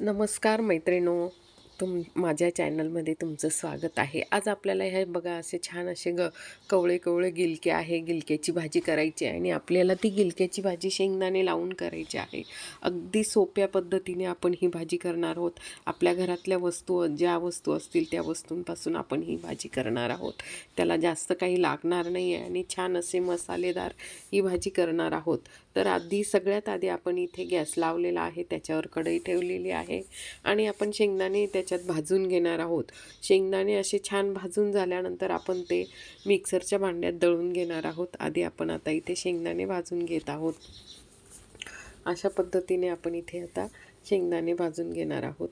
नमस्कार मैत्रिणो. तुम माझ्या चॅनलमध्ये तुमचं स्वागत आहे. आज आपल्याला हे बघा असे छान असे ग कवळे कवळे गिलके आहे. गिलक्याची भाजी करायची आहे आणि आपल्याला ती गिलक्याची भाजी शेंगदाणे लावून करायची आहे. अगदी सोप्या पद्धतीने आपण ही भाजी करणार आहोत. आपल्या घरातल्या वस्तू ज्या वस्तू असतील त्या वस्तूंपासून आपण ही भाजी करणार आहोत. त्याला जास्त काही लागणार नाही आहे आणि छान असे मसालेदार ही भाजी करणार आहोत. तर आधी सगळ्यात आधी आपण इथे गॅस लावलेला आहे त्याच्यावर कढई ठेवलेली आहे आणि आपण शेंगदाणे त्याच्यात भाजून घेणार आहोत. शेंगदाणे असे छान भाजून झाल्यानंतर आपण ते मिक्सरच्या भांड्यात दळून घेणार आहोत. आधी आपण आता इथे शेंगदाणे भाजून घेत आहोत. अशा पद्धतीने आपण इथे आता शेंगदाणे भाजून घेणार आहोत.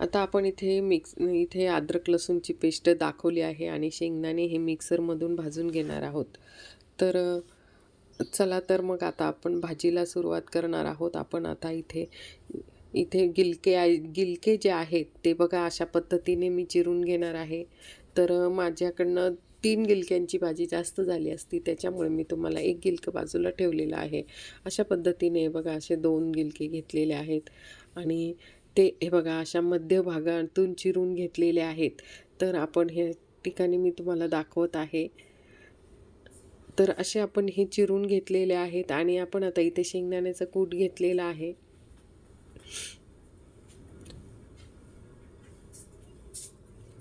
आता आपण इथे मिक्स इथे अद्रक लसूणची पेस्ट दाखवली आहे आणि शेंगदाणे हे मिक्सरमधून भाजून घेणार आहोत. तर चला तर मग आता आपण भाजीला सुरुवात करणार आहोत. आपण आता इथे इथे गिलके आहे गिलके जे आहेत ते बघा अशा पद्धतीने मी चिरून घेणार आहे. तर माझ्याकडनं तीन गिलक्यांची भाजी जास्त झाली असती त्याच्यामुळे मी तुम्हाला एक गिलकं बाजूला ठेवलेलं आहे. अशा पद्धतीने बघा असे दोन गिलके घेतलेले आहेत. आणि ते हे बघा अशा मध्य भागातून चिरून घेतलेले आहेत. तर आपण हे ठिकाणी मी तुम्हाला दाखवत आहे. तर असे आपण हे चिरून घेतलेले आहेत आणि आपण आता इथे शेंगदाण्याचा कूट घेतलेला आहे.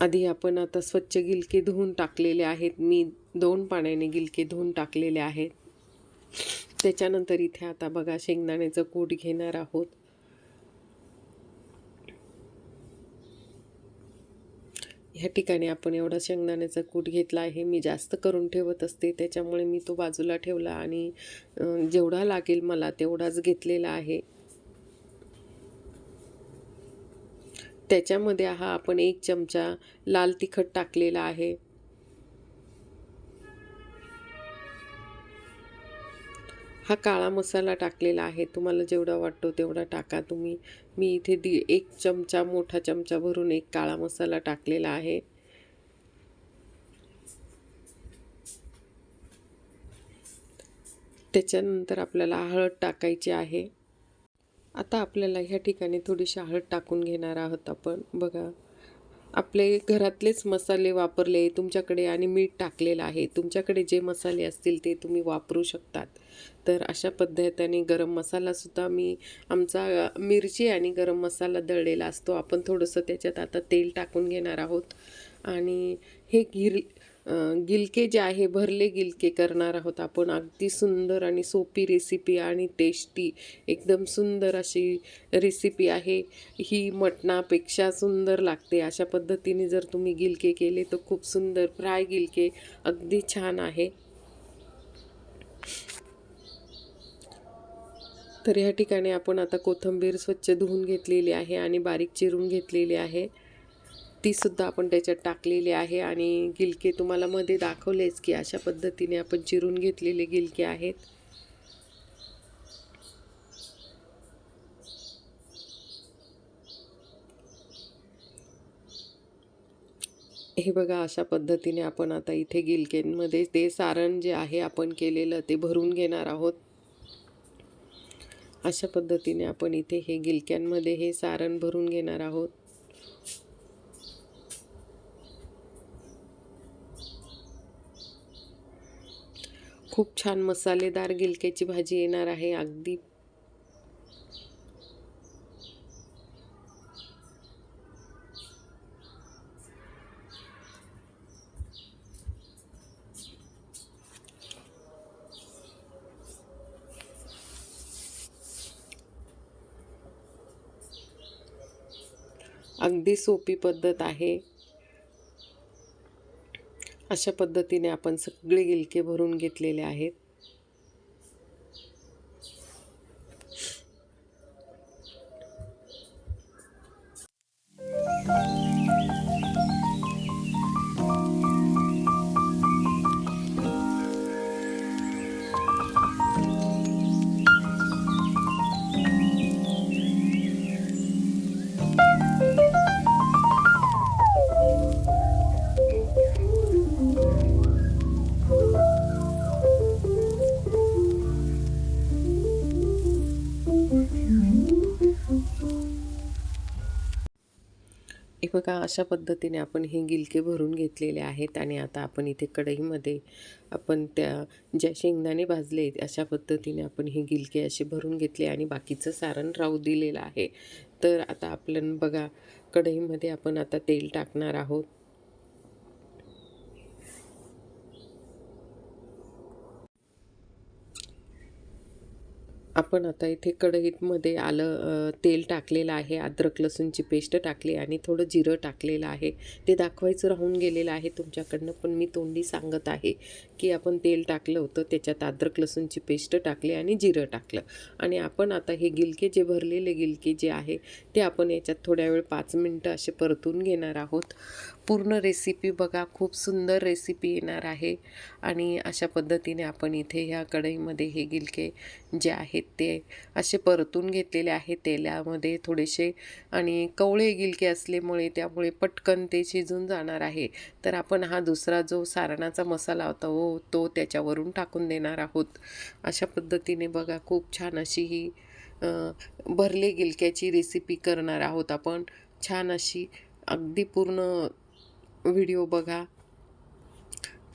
आधी आपण आता स्वच्छ गिलके धुवून टाकलेले आहेत. मी दोन पाण्याने गिलके धुवून टाकलेले आहेत. त्याच्यानंतर इथे आता बघा शेंगदाण्याचं कूट घेणार आहोत. ह्या ठिकाणी आपण एवढा शेंगदाण्याचा कूट घेतला आहे. मी जास्त करून ठेवत असते. त्याच्यामुळे मी तो बाजूला ठेवला आणि जेवढा लागेल मला तेवढाच घेतलेला आहे. त्याच्यामध्ये हा आपण एक चमचा लाल तिखट टाकलेला आहे. हा काळा मसाला टाकलेला आहे. तुम्हाला जेवढा वाटतो तेवढा टाका. तुम्ही मी इथे दी एक चमचा मोठा चमचा भरून एक काळा मसाला टाकलेला आहे. त्याच्यानंतर आपल्याला हळद टाकायची आहे. आता आपल्याला ह्या ठिकाणी थोडीशी हळद टाकून घेणार आहोत आपण. बघा आपले घरातलेच मसाले वापरले तुमच्याकडे आणि मीठ टाकलेलं आहे. तुमच्याकडे जे मसाले असतील ते तुम्ही वापरू शकतात. तर अशा पद्धतीने गरम मसालासुद्धा मी आमचा मिरची आणि गरम मसाला दळलेला असतो. आपण थोडंसं त्याच्यात आता तेल टाकून घेणार आहोत. आणि हे गिर गिलके जे आहे भरले गिलके करणार आहोत आपण. अगदी सुंदर आणि सोपी रेसिपी आणि टेस्टी एकदम सुंदर अशी रेसिपी आहे. ही मटणापेक्षा सुंदर लागते. अशा पद्धतीने जर तुम्ही गिलके केले तर खूप सुंदर फ्राय गिलके अगदी छान आहे. तर ह्या ठिकाणी आपण आता कोथिंबीर स्वच्छ धुवून घेतलेली आहे आणि बारीक चिरून घेतलेली आहे. तीसुद्धा आपण त्याच्यात टाकलेली आहे आणि गिलके तुम्हाला मध्ये दाखवलेच की अशा पद्धतीने आपण चिरून घेतलेले गिलके आहेत. हे बघा अशा पद्धतीने आपण आता इथे गिलकेंमध्ये ते सारण जे आहे आपण केलेलं ते भरून घेणार आहोत. अशा पद्धतीने आपण इथे हे गिलक्यांमध्ये हे सारण भरून घेणार आहोत. खूप छान मसालेदार गिलक्याची भाजी येणार आहे अगदी. अगदी सोपी पद्धत आहे. अशा पद्धतीने आपण सगळे गिलके भरून घेतलेले आहेत. बघा अशा पद्धतीने आपण हे गिलके भरून घेतलेले आहेत आणि आता आपण इथे कढईमध्ये आपण त्या ज्या शेंगदाणे भाजले अशा पद्धतीने आपण हे गिलके असे भरून घेतले आणि बाकीचं सारण राहू दिलेलं आहे. तर आता आपण बघा कढईमध्ये आपण आता तेल टाकणार आहोत. आपण आता इथे कढईतमध्ये आलं तेल टाकलेलं आहे अद्रक लसूणची पेस्ट टाकली आणि थोडं जिरं टाकलेलं आहे. ते दाखवायचं राहून गेलेलं आहे तुमच्याकडनं पण मी तोंडी सांगत आहे की आपण तेल टाकलं होतं त्याच्यात अद्रक लसूणची पेस्ट टाकली आणि जिरं टाकलं. आणि आपण आता हे गिलके जे भरलेले गिलके जे आहे ते आपण याच्यात थोड्या वेळ पाच मिनटं असे परतून घेणार आहोत. पूर्ण रेसिपी बघा खूप सुंदर रेसिपी येणार आहे. आणि अशा पद्धतीने आपण इथे ह्या कढईमध्ये हे गिलके जे आहेत ते असे परतून घेतलेले आहे तेलामध्ये थोडेसे आणि कवळे गिलके असल्यामुळे त्यामुळे पटकन ते शिजून जाणार आहे. तर आपण हा दुसरा जो सारणाचा मसाला होता हो तो त्याच्यावरून टाकून देणार आहोत. अशा पद्धतीने बघा खूप छान अशी ही भरले गिलक्याची रेसिपी करणार आहोत आपण. छान अशी अगदी पूर्ण व्हिडिओ बघा.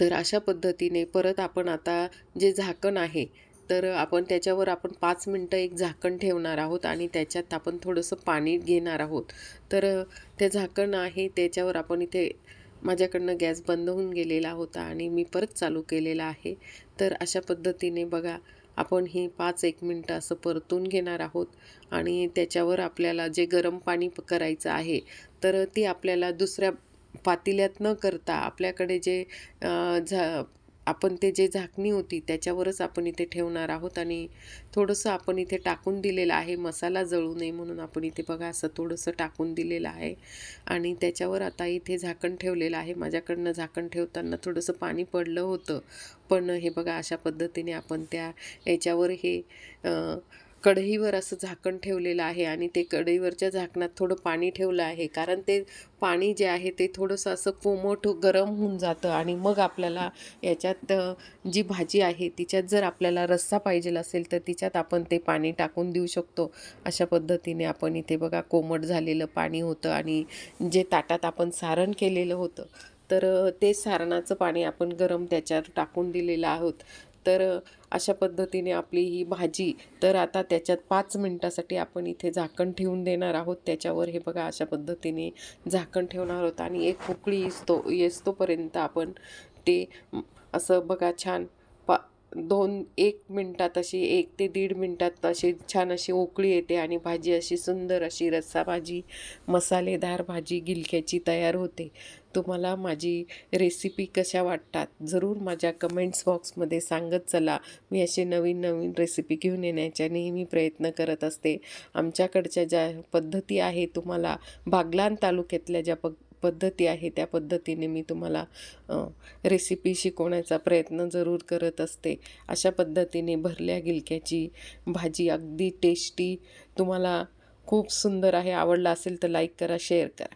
तर अशा पद्धतीने परत आपण आता जे झाकण आहे तर आपण त्याच्यावर आपण पाच मिनटं एक झाकण ठेवणार आहोत आणि त्याच्यात आपण थोडंसं पाणी घेणार आहोत. तर ते झाकण आहे त्याच्यावर आपण इथे माझ्याकडनं गॅस बंद होऊन गेलेला होता आणि मी परत चालू केलेला आहे. तर अशा पद्धतीने बघा आपण ही पाच एक मिनटं असं परतून घेणार आहोत आणि त्याच्यावर आपल्याला जे गरम पाणी प- करायचं आहे तर ती आपल्याला दुसऱ्या पातेल्यात न करता आपल्याकडे जे झा आपण ते जे झाकणी होती त्याच्यावरच आपण इथे ठेवणार आहोत आणि थोडंसं आपण इथे टाकून दिलेलं आहे. मसाला जळू नये म्हणून आपण इथे बघा असं थोडंसं टाकून दिलेलं आहे आणि त्याच्यावर आता इथे झाकण ठेवलेलं आहे. माझ्याकडनं झाकण ठेवताना थोडंसं पाणी पडलं होतं. पण हे बघा अशा पद्धतीने आपण त्या याच्यावर हे कढईवर असं झाकण ठेवलेलं आहे आणि ते कढईवरच्या झाकणात थोडं पाणी ठेवलं आहे. कारण ते पाणी जे आहे ते थोडंसं असं कोमट गरम होऊन जातं आणि मग आपल्याला याच्यात जी भाजी आहे तिच्यात जर आपल्याला रस्सा पाहिजे असेल तर तिच्यात आपण ते पाणी टाकून देऊ शकतो. अशा पद्धतीने आपण इथे बघा कोमट झालेलं पाणी होतं आणि जे ताटात आपण सारण केलेलं होतं तर ते सारणाचं पाणी आपण गरम त्याच्यात टाकून दिलेलं आहोत. तर अशा पद्धतीने आपली ही भाजी तर आता त्याच्यात पाच मिनटासाठी आपण इथे झाकण ठेवून देणार आहोत. त्याच्यावर हे बघा अशा पद्धतीने झाकण ठेवणार आहोत आणि एक उकळी येसतो येस्तोपर्यंत आपण ते असं बघा छान दोन एक मिनटात अशी एक ते दीड मिनटात अशी छान अशी उकळी येते आणि भाजी अशी सुंदर अशी रस्सा भाजी मसालेदार भाजी गिलक्याची तयार होते. तुम्हाला माझी रेसिपी कशा वाटतात? जरूर माझ्या कमेंट्स बॉक्समध्ये सांगत चला. मी असे नवीन नवीन रेसिपी घेऊन येण्याच्या नेहमी प्रयत्न करत असते. आमच्याकडच्या ज्या पद्धती आहे तुम्हाला बागलान तालुक्यातल्या ज्या प पद्धती आहे त्या पद्धतीने मी तुम्हाला रेसिपी शिकवण्याचा प्रयत्न जरूर करत असते. अशा पद्धतीने भरल्या गिलक्याची भाजी अगदी टेस्टी तुम्हाला खूप सुंदर आहे. आवडला असेल तर लाईक करा शेअर करा.